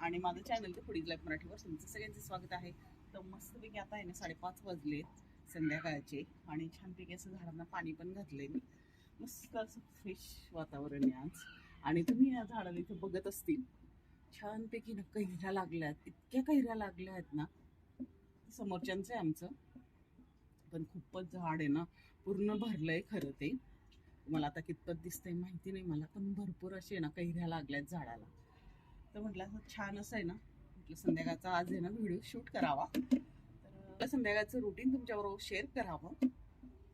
आणि माझं चॅनल ते फुडीज लाईफ मराठीवर तुमचं सगळ्यांचं स्वागत आहे. तर मस्तपैकी आता आहे ना साडेपाच वाजलेत संध्याकाळचे आणि छानपैकी असं झाडांना पाणी पण घातलंय मी. मस्त असं फ्रेश वातावरण आहे आज. आणि तुम्ही या झाडाला इथे बघत असतील छानपैकी ना कैऱ्या लागल्यात इतक्या कैऱ्या लागल्या आहेत ना. समोरच्यांचं आहे आमचं. पण खूपच झाड आहे ना पूर्ण भरलंय खरं ते. मला आता कितपत दिसतंय माहिती नाही मला पण भरपूर असे ना कैऱ्या लागल्यात झाडाला. तर म्हटलं असं छान असं आहे ना. म्हटलं संध्याकाळचा आज आहे ना व्हिडिओ शूट करावा. तर संध्याकाळचं रुटीन तुमच्याबरोबर शेअर करावं.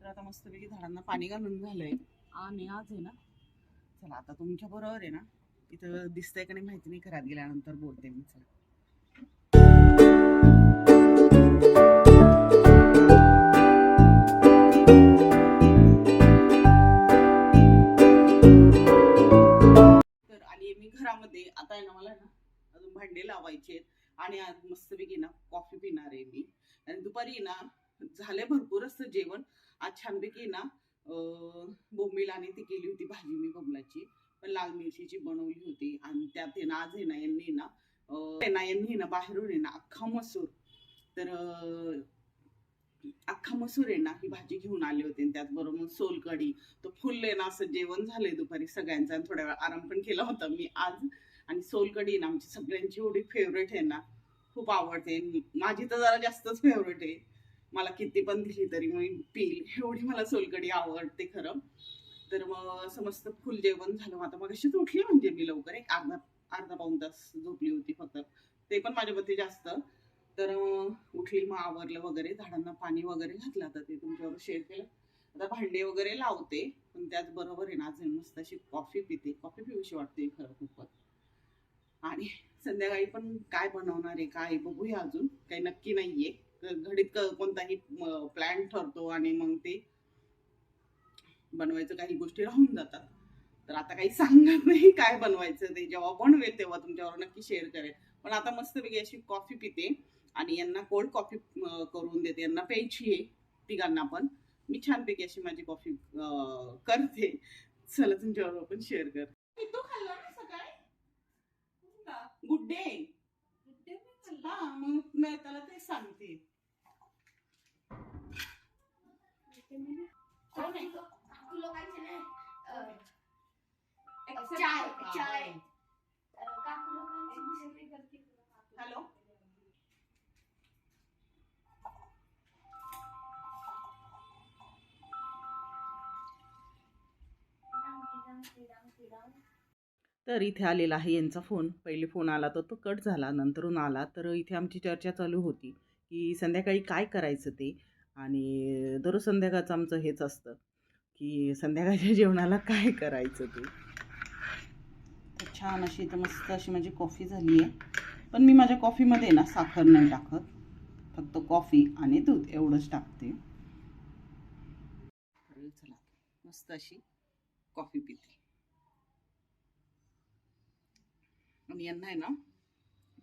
तर आता मस्तपैकी झाडांना पाणी घालून झालंय. आणि आज आहे ना चला आता तुमच्या बरोबर आहे ना इथं दिसतंय का नाही माहिती नाही घरात गेल्यानंतर बोलते मी चला. आली आता आहे ना मला ना अजून भांडे लावायचे आणि आज मस्तपैकी ना कॉफी पिणार आहे मी. आणि दुपारी ना झालंय भरपूर असं जेवण. आज छानपैकी ना बोंबिलाने आणि ती केली होती भाजी मी बोंबलाची. पण लाल मिरचीची बनवली होती. आणि त्यात ना आज आहे ना यांनी ना अं, ना यांनी ना बाहेरून आहे ना अख्खा मसूर. तर अख्खा मसूर आहे ना ही भाजी घेऊन आले होते. आणि त्यात बरोबर सोलकढी तर फुल आहे ना असं जेवण झालंय दुपारी सगळ्यांचा आणि थोड्या वेळ आराम पण केला होता मी आज. आणि सोलकढी ना आमची सगळ्यांची एवढी फेवरेट आहे ना खूप आवडते. माझी तर जरा जास्तच फेवरेट आहे. मला किती पण दिली तरी मी पील एवढी मला सोलकढी आवडते खरं. तर मग समस्त फुल जेवण झालं. मग आता मग अशीच उठली म्हणजे मी लवकर एक अर्धा अर्धा पाऊन तास झोपली होती फक्त. ते पण माझ्यावरती जास्त. तर उठली मग आवरलं वगैरे झाडांना पाणी वगैरे घातलं. आता ते तुमच्यावर शेअर केलं. आता भांडे वगैरे लावते पण त्याचबरोबर आहे ना आज मस्त अशी कॉफी पिते. कॉफी पिऊशी वाटते खरं खूपच. आणि संध्याकाळी पण काय बनवणार आहे काय बघूया अजून. काही नक्की नाहीये. घडीत कोणताही प्लॅन ठरतो आणि मग ते बनवायचं काही गोष्टी राहून जातात. तर आता काही सांगत नाही काय बनवायचं ते. जेव्हा बनवेल तेव्हा तुमच्यावर नक्की शेअर करेल पण आता मस्तपैकी अशी कॉफी पिते. आणि यांना कोल्ड कॉफी करून देते. यांना प्यायची आहे तिघांना पण. मी छानपैकी अशी माझी कॉफी करते. चला तुमच्याबरोबर पण शेअर कर. तू खाल्ला ना सकाळी? गुड डे हा मग मी त्याला ते सांगते? चाय चाय. तर इथे आलेला आहे यांचा फोन. पहिले फोन आला तर तो कट झाला नंतरून आला. तर इथे आमची चर्चा चालू होती की संध्याकाळी काय करायचं ते आणि दररोज संध्याकाळचं आमचं हेच असतं की संध्याकाळच्या जेवणाला काय करायचं ते. तर छान अशी तर मस्त अशी माझी कॉफी झाली आहे. पण मी माझ्या कॉफीमध्ये ना साखर नाही टाकत. फक्त कॉफी आणि दूध एवढंच टाकते. चला मस्त अशी कॉफी पिते. आणि यांना आहे ना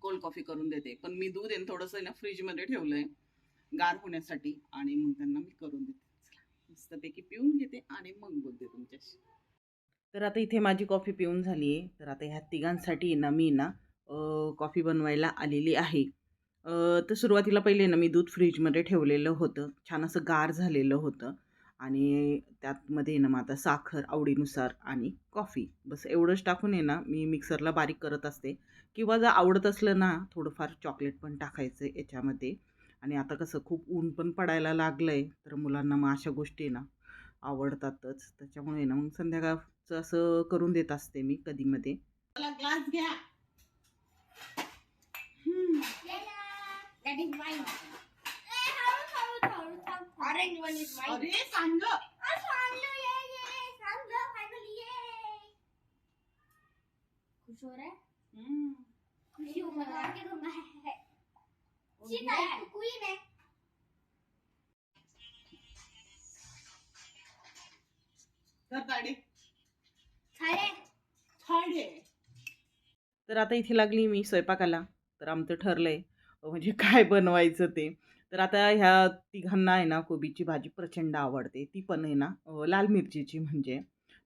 कोल्ड कॉफी करून देते. पण मी दूध आहे थोडंसं आहे ना फ्रीजमध्ये ठेवलंय गार होण्यासाठी. आणि मग त्यांना मी करून देते. चला मस्तपैकी पिऊन घेते आणि मग बोलते तुमच्याशी. तर आता इथे माझी कॉफी पिऊन झाली आहे तर आता ह्या तिघांसाठी ना मी ना कॉफी बनवायला आलेली आहे. तर सुरुवातीला पहिले ना मी दूध फ्रीजमध्ये ठेवलेलं होतं. छान असं गार झालेलं होतं. आणि त्यातमध्ये ना मग आता साखर आवडीनुसार आणि कॉफी. बस एवढंच टाकून आहे ना मी मिक्सरला बारीक करत असते. किंवा जर आवडत असलं ना थोडंफार चॉकलेट पण टाकायचं आहे याच्यामध्ये. आणि आता कसं खूप ऊन पण पडायला लागलं आहे तर मुलांना मग अशा गोष्टी ना आवडतातच. त्याच्यामुळे ना मग संध्याकाळचं असं करून देत असते मी कधीमध्ये. ग्लास घ्या. खुश हो रहा? है खुशी हो है कि है है. क्वीन है तर आता इथे लागली मी स्वयंपाकाला. तर आमचं ठरलंय म्हणजे काय बनवायचं ते. तर आता ह्या तिघांना आहे ना कोबीची भाजी प्रचंड आवडते. ती पण आहे ना लाल मिरचीची म्हणजे.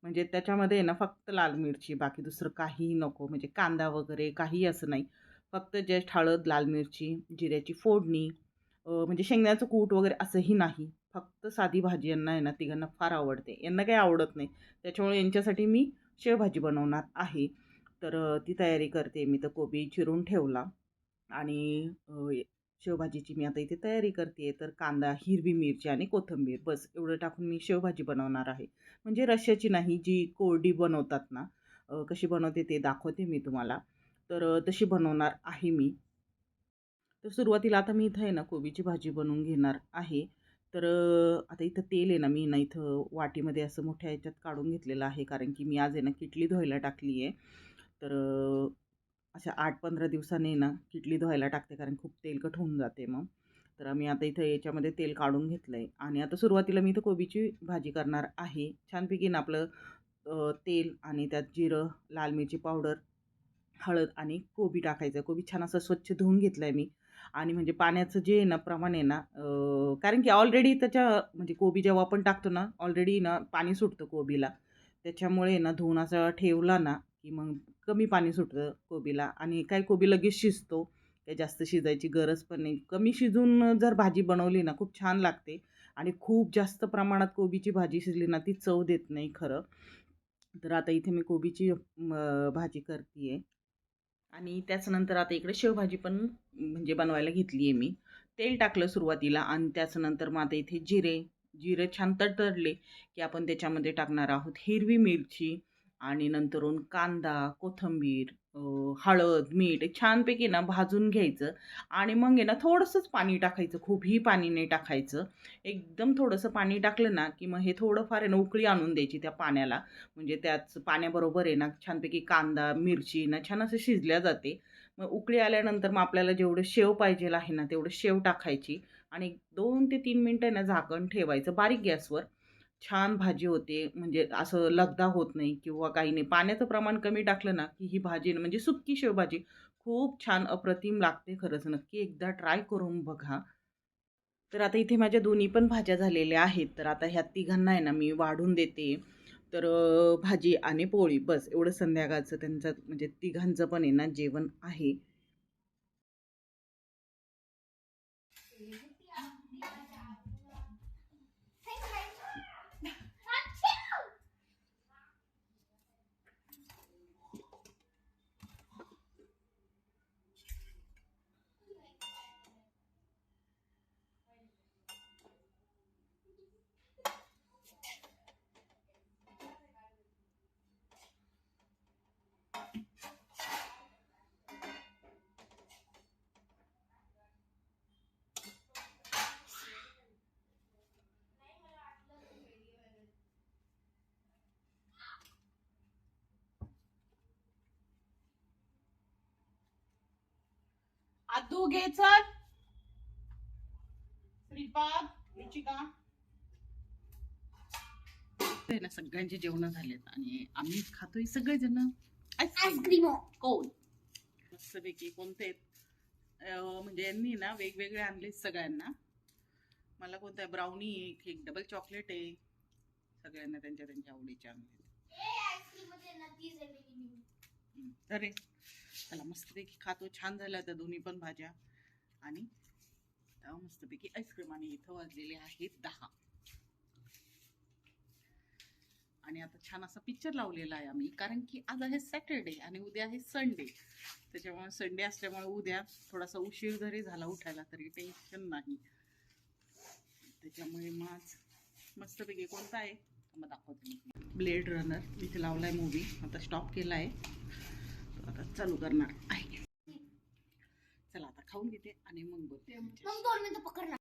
म्हणजे त्याच्यामध्ये आहे ना फक्त लाल मिरची बाकी दुसरं काही नको. म्हणजे कांदा वगैरे काही असं नाही. फक्त जस्ट हळद लाल मिरची जिऱ्याची फोडणी म्हणजे शेंगण्याचं कूट वगैरे असंही नाही. फक्त साधी भाजी यांना आहे ना तिघांना फार आवडते. यांना काही आवडत नाही. त्याच्यामुळे यांच्यासाठी मी शेवभाजी बनवणार आहे. तर ती तयारी करते. मी तर कोबी चिरून ठेवला. आणि शेवभाजीची मी आता इथे तयारी करते तर कांदा हिरवी मिरची आणि कोथिंबीर. बस एवढं टाकून मी शेवभाजी बनवणार आहे. म्हणजे रश्श्याची नाही जी कोरडी बनवतात ना कशी बनवते ते दाखवते मी तुम्हाला. तर तशी बनवणार आहे मी. तर सुरुवातीला आता मी इथं आहे ना कोबीची भाजी बनवून घेणार आहे. तर आता इथं तेल आहे ना मी ना इथं वाटीमध्ये असं मोठ्या ह्याच्यात काढून घेतलेलं आहे. कारण की मी आज आहे ना किटली धुवायला टाकली आहे तर अशा आठ पंधरा दिवसांनी ना किटली धुवायला टाकते कारण खूप तेलकट होऊन जाते मग. तर आम्ही आता इथं याच्यामध्ये तेल काढून घेतलं आहे आणि आता सुरुवातीला मी इथं कोबीची भाजी करणार आहे. छानपैकी ना आपलं तेल आणि त्यात जिरं लाल मिरची पावडर हळद आणि कोबी टाकायचं. कोबी छान असं स्वच्छ धुवून घेतलं आहे मी. आणि म्हणजे पाण्याचं जे आहे ना प्रमाण आहे ना कारण की ऑलरेडी त्याच्या म्हणजे कोबी जेव्हा आपण टाकतो ना ऑलरेडी ना पाणी सुटतं कोबीला. त्याच्यामुळे ना धुवून असं ठेवला ना की मग कमी पाणी सुटतं कोबीला आणि काही कोबी लगेच शिजतो. काही जास्त शिजायची गरज पण नाही. कमी शिजून जर भाजी बनवली ना खूप छान लागते आणि खूप जास्त प्रमाणात कोबीची भाजी शिजली ना ती चव देत नाही खरं. तर आता इथे मी कोबीची भाजी करते आहे आणि त्याच्यानंतर आता इकडे शेवभाजी पण म्हणजे बनवायला घेतली आहे मी. तेल टाकलं सुरुवातीला आणि त्याच्यानंतर मग आता इथे जिरे जिरे छान तडतडले की आपण त्याच्यामध्ये टाकणार आहोत. हिरवी मिरची आणि नंतरून कांदा कोथिंबीर हळद मीठ छानपैकी ना भाजून घ्यायचं आणि मग आहे ना थोडंसंच पाणी टाकायचं खूपही पाणी नाही टाकायचं. एकदम थोडंसं पाणी टाकलं ना की मग हे थोडंफार आहे ना उकळी आणून द्यायची त्या पाण्याला. म्हणजे त्याच पाण्याबरोबर आहे ना छानपैकी कांदा मिरची ना छान असं शिजल्या जाते. मग उकळी आल्यानंतर मग आपल्याला जेवढं शेव पाहिजे आहे ना तेवढं शेव टाकायची आणि एक दोन ते तीन मिनटं आहे ना झाकण ठेवायचं बारीक गॅसवर. छान भाजी होते. म्हणजे असं लगदा होत नाही किंवा काही नाही. पाण्याचं प्रमाण कमी टाकलं ना की ही भाजी ना म्हणजे सुक्की शेवभाजी खूप छान अप्रतिम लागते खरंच. नक्की एकदा ट्राय करून बघा. तर आता इथे माझ्या दोन्ही पण भाज्या झालेल्या आहेत. तर आता ह्या तिघांना आहे ना मी वाढून देते. तर भाजी आणि पोळी. बस एवढं संध्याकाळचं त्यांचं म्हणजे तिघांचं पण आहे ना जेवण आहे. आदू घे चल ते ना सगळ्यांचे जेवण झालेत आणि आम्ही खातोय सगळेजण. आईस्क्रीम आईस्क्रीम कोण? मस्तपैकी कोणते? म्हणजे यांनी ना वेगवेगळे आणले सगळ्यांना. मला कोणतं आहे ब्राउनी एक एक डबल चॉकलेट आहे. सगळ्यांना त्यांच्या त्यांच्या आवडीचे आणले. अरे त्याला मस्तपैकी खातो. छान झाल्या त्या दोन्ही पण भाज्या. आणि मस्तपैकी आईस्क्रीम आणि इथं वाजलेले आहेत दहा. आणि आता छान असा पिक्चर लावलेला आहे आम्ही कारण की आज आहे सॅटरडे आणि उद्या आहे संडे त्याच्यामुळे संडे असल्यामुळे उद्या थोडासा उशीर जरी झाला उठायला तरी टेन्शन नाही. त्याच्यामुळे मग आज मस्तपैकी कोणता आहे? मग दाखवते. ब्लेड रनर इथे लावलाय मूवी आता स्टॉप केला आहे आता चालू करणार आहे. चला आता खाऊन घेते आणि मग बोलते.